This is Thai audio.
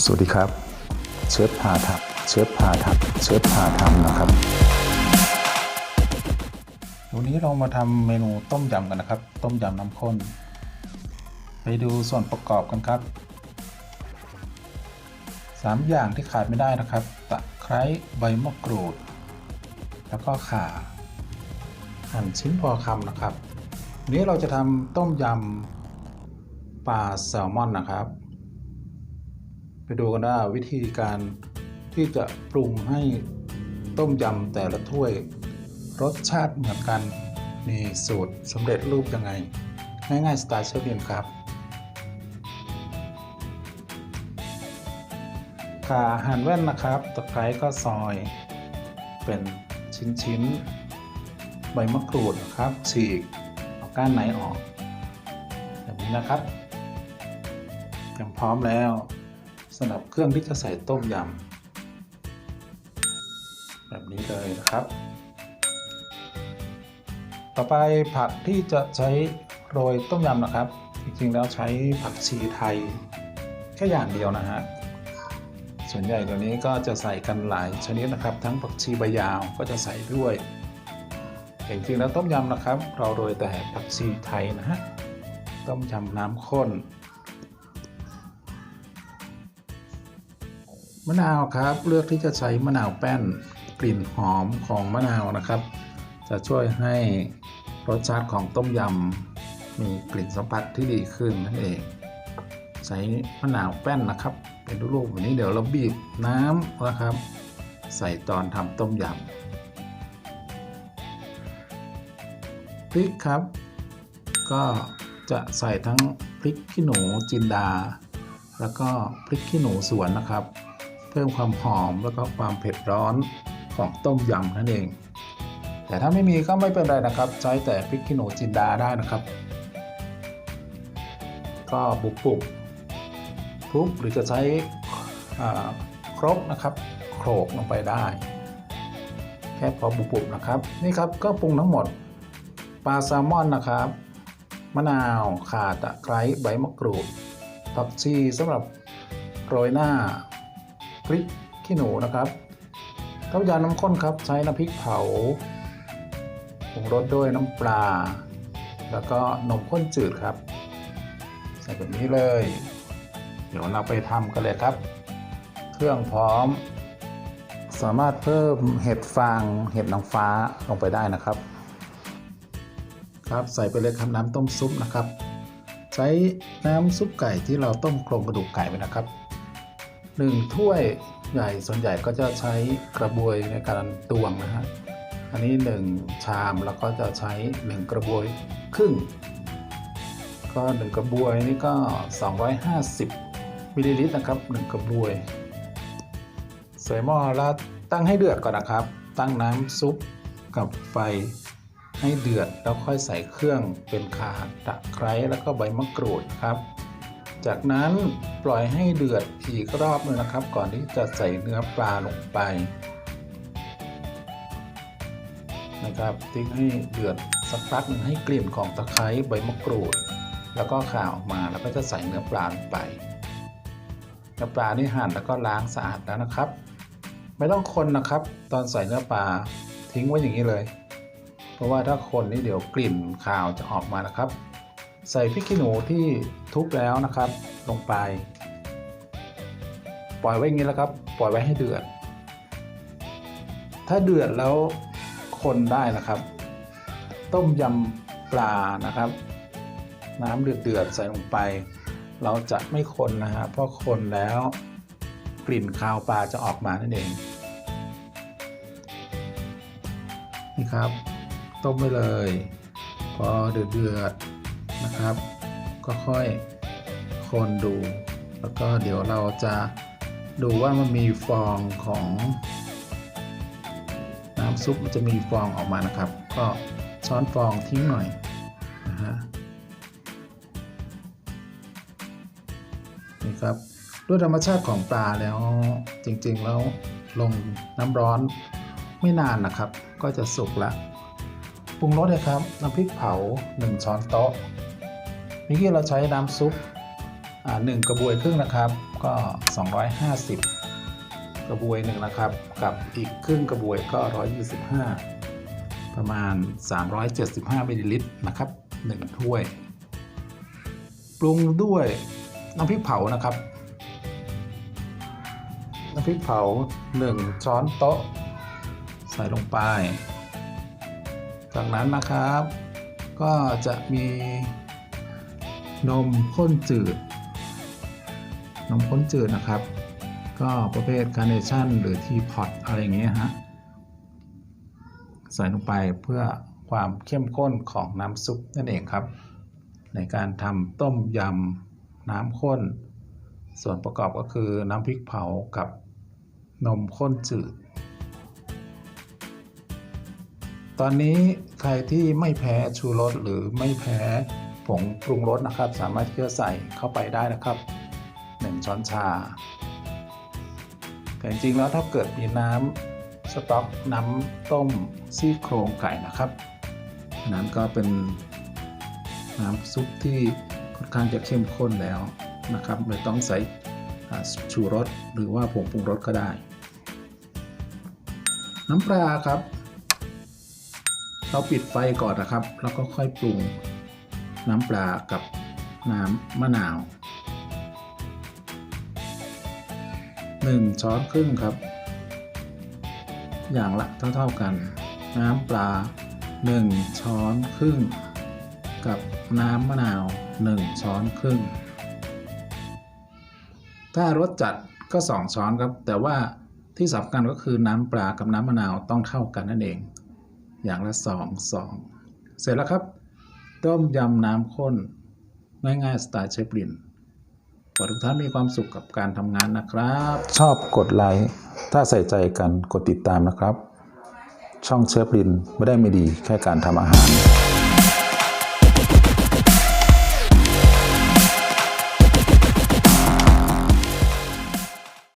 สวัสดีครับ เชฟพาทับเชฟพาทับเชฟพาทำนะครับ วันนี้เรามาทำเมนูต้มยำกันนะครับ ต้มยำน้ำข้น ไปดูส่วนประกอบกันครับสามอย่างที่ขาดไม่ได้นะครับ ตะไคร้ใบมะกรูด แล้วก็ข่า หั่นชิ้นพอคำนะครับ วันนี้เราจะทำต้มยำปลาแซลมอนนะครับ ไปดูกันว่าวิธีการที่จะปรุงให้ต้มยำแต่ละถ้วย รสชาติเหมือนกันมีสูตรสำเร็จรูปยังไง ง่ายๆสไตล์เชฟเบียนครับ ข่าหั่นแว่นนะครับ ตะไคร้ก็ซอย เป็นชิ้นๆ ใบมะกรูดนะครับ ฉีกเอาก้านไหนออก แบบนี้นะครับเตรียังพร้อมแล้วำหรับเครื่องที่จะใส่ต้มยำแบบนี้เลยนะครับ ต่อไปผักที่จะใช้โรยต้มยำนะครับ จริงๆแล้วใช้ผักชีไทยแค่อย่างเดียวนะฮะส่วนใหญ่ตัวนี้ก็จะใส่กันหลายชนิดนะครับ ทั้งผักชีใบยาวก็จะใส่ด้วยจริงๆแล้วต้มยำนะครับ เราโรยแต่ผักชีไทยนะฮะต้มยำน้ำข้น มะนาวครับเลือกที่จะใช้มะนาวแป้นกลิ่นหอมของมะนาวนะครับ จะช่วยให้รสชาติของต้มยำมีกลิ่นสัมผัสที่ดีขึ้นนั่นเองใช้มะนาวแป้นนะครับ เป็นลูกๆแบบนี้เดี๋ยวเราบีบน้ำนะครับ ใส่ตอนทำต้มยำพริกครับ ก็จะใส่ทั้งพริกขี้หนูจินดา แล้วก็พริกขี้หนูสวนนะครับ เพิ่มความหอมแล้วก็ความเผ็ดร้อนของต้มยำนั่นเอง แต่ถ้าไม่มีก็ไม่เป็นไรนะครับ ใช้แต่พริกขี้หนูจินดาได้นะครับ ก็บุบปุบทุบหรือจะใช้ครกนะครับโขลกลงไปได้ แค่พอบุบปุบนะครับ นี่ครับก็ปรุงทั้งหมดปลาแซลมอนนะครับ มะนาวข่าตะไคร้ใบมะกรูดผักชีสำหรับโรยหน้า พริกขี้หนูนะครับต้มยำน้ำข้นครับใช้น้ำพริกเผาปรุงรสด้วยน้ำปลา แล้วก็นมข้นจืดครับ ใส่แบบนี้เลย เดี๋ยวเราไปทำกันเลยครับ เครื่องพร้อม สามารถเพิ่มเห็ดฟางเห็ดนางฟ้าลงไปได้นะครับ ครับใส่ไปเลยครับน้ำต้มซุปนะครับ ใช้น้ำซุปไก่ที่เราต้มโครงกระดูกไก่ไปนะครับ หนึ่งถ้วยใหญ่ส่วนใหญ่ก็จะใช้กระบวยในการตวงนะฮะอันนี้ 1 ชามแล้วก็จะใช้ 1 กระบวยครึ่ง ก็ 1 กระบวยนี่ก็ 250มิลลิลิตรนะครับ 1 กระบวยใส่หม้อแล้วตั้งให้เดือดก่อนนะครับ ตั้งน้ำซุปกับไฟให้เดือดแล้วค่อยใส่เครื่องเป็นข่าตะไคร้แล้วก็ใบมะกรูดครับ จากนั้นปล่อยให้เดือดอีกรอบหนึงนะครับ ก่อนที่จะใส่เนื้อปลาลงไป นะครับทิ้งให้เดือดสักพักหนึ่งให้กลิ่นของตะไคร้ใบมะกรูด แล้วก็ข่าออกมาแล้วก็จะใส่เนื้อปลาลงไป เนื้อปลานี่หั่นแล้วก็ล้างสะอาดแล้วนะครับ ไม่ต้องคนนะครับ ตอนใส่เนื้อปลาทิ้งไว้อย่างนี้เลย เพราะว่าถ้าคนนี่เดี๋ยวกลิ่นคาวจะออกมานะครับ ใส่พริกขี้หนูที่ทุบแล้วนะครับ ลงไป ปล่อยไว้อย่างนี้แล้วครับ ปล่อยไว้ให้เดือด ถ้าเดือดแล้วคนได้นะครับ ต้มยำปลานะครับ น้ำเดือดเดือดใส่ลงไป เราจะไม่คนนะฮะเพราะคนแล้วกลิ่นคาวปลาจะออกมานั่นเองนี่ครับ ต้มไปเลย พอเดือดเดือด นะครับ ก็ค่อยคนดู แล้วก็เดี๋ยวเราจะดูว่ามันมีฟองของน้ำซุปมันจะมีฟองออกมานะครับ ก็ช้อนฟองทิ้งหน่อยนะฮะนี่ครับด้วยธรรมชาติของปลาแล้วจริงๆแล้วลงน้ำร้อนไม่นานนะครับ ก็จะสุกละปรุงรสเลยครับน้ำพริกเผา 1 ช้อนโต๊ะ กี้เราใช้น้ำซุปอ่าหนึ่งกระบวยครึ่งนะครับ ก็ 250 กระบวยหนึ่งนะครับ กับอีกครึ่งกระบวยก็ 125 ประมาณ 375มิลลิลิตรนะครับ1ถ้วย ปรุงด้วยน้ำพริกเผานะครับ น้ำพริกเผา 1 ช้อนโต๊ะ ใส่ลงไป จากนั้นนะครับ ก็จะมี นมข้นจืด นมข้นจืดนะครับ ก็ประเภทคาร์เนชั่นหรือทีพอตอะไรอย่างเงี้ยฮะ ใส่ลงไปเพื่อความเข้มข้นของน้ำซุปนั่นเองครับ ในการทำต้มยำน้ำข้น ส่วนประกอบก็คือน้ำพริกเผากับนมข้นจืด ตอนนี้ใครที่ไม่แพ้ชูรสหรือไม่แพ้ผงปรุงรสนะครับ สามารถที่จะใส่เข้าไปได้นะครับ 1 ช้อนชา แต่จริงๆแล้วถ้าเกิดมีน้ำสต๊อกน้ำต้มซี่โครงไก่นะครับนั้นก็เป็นน้ำซุปที่ค่อนข้างจะเข้มข้นแล้วนะครับไม่ต้องใส่ชูรสหรือว่าผงปรุงรสก็ได้ น้ำปลาครับ เราปิดไฟก่อนนะครับ แล้วก็ค่อยปรุงน้ำปลากับน้ำมะนาว 1 ช้อนครึ่งครับ อย่างละเท่าๆกัน น้ำปลา 1 ช้อนครึ่ง กับน้ำมะนาว 1 ช้อนครึ่ง ถ้ารสจัดก็ 2 ช้อนครับ แต่ว่าที่สำคัญก็คือน้ำปลากับน้ำมะนาวต้องเท่ากันนั่นเอง อย่างละสองสองเสร็จแล้วครับ ต้มยำน้ำข้นง่ายๆสไตล์เชฟลินขอทุกท่านมีความสุขกับการทำงานนะครับ ชอบกดไลค์ถ้าใส่ใจกันกดติดตามนะครับ ช่องเชฟลินไม่ได้ไม่ดีแค่การทำอาหาร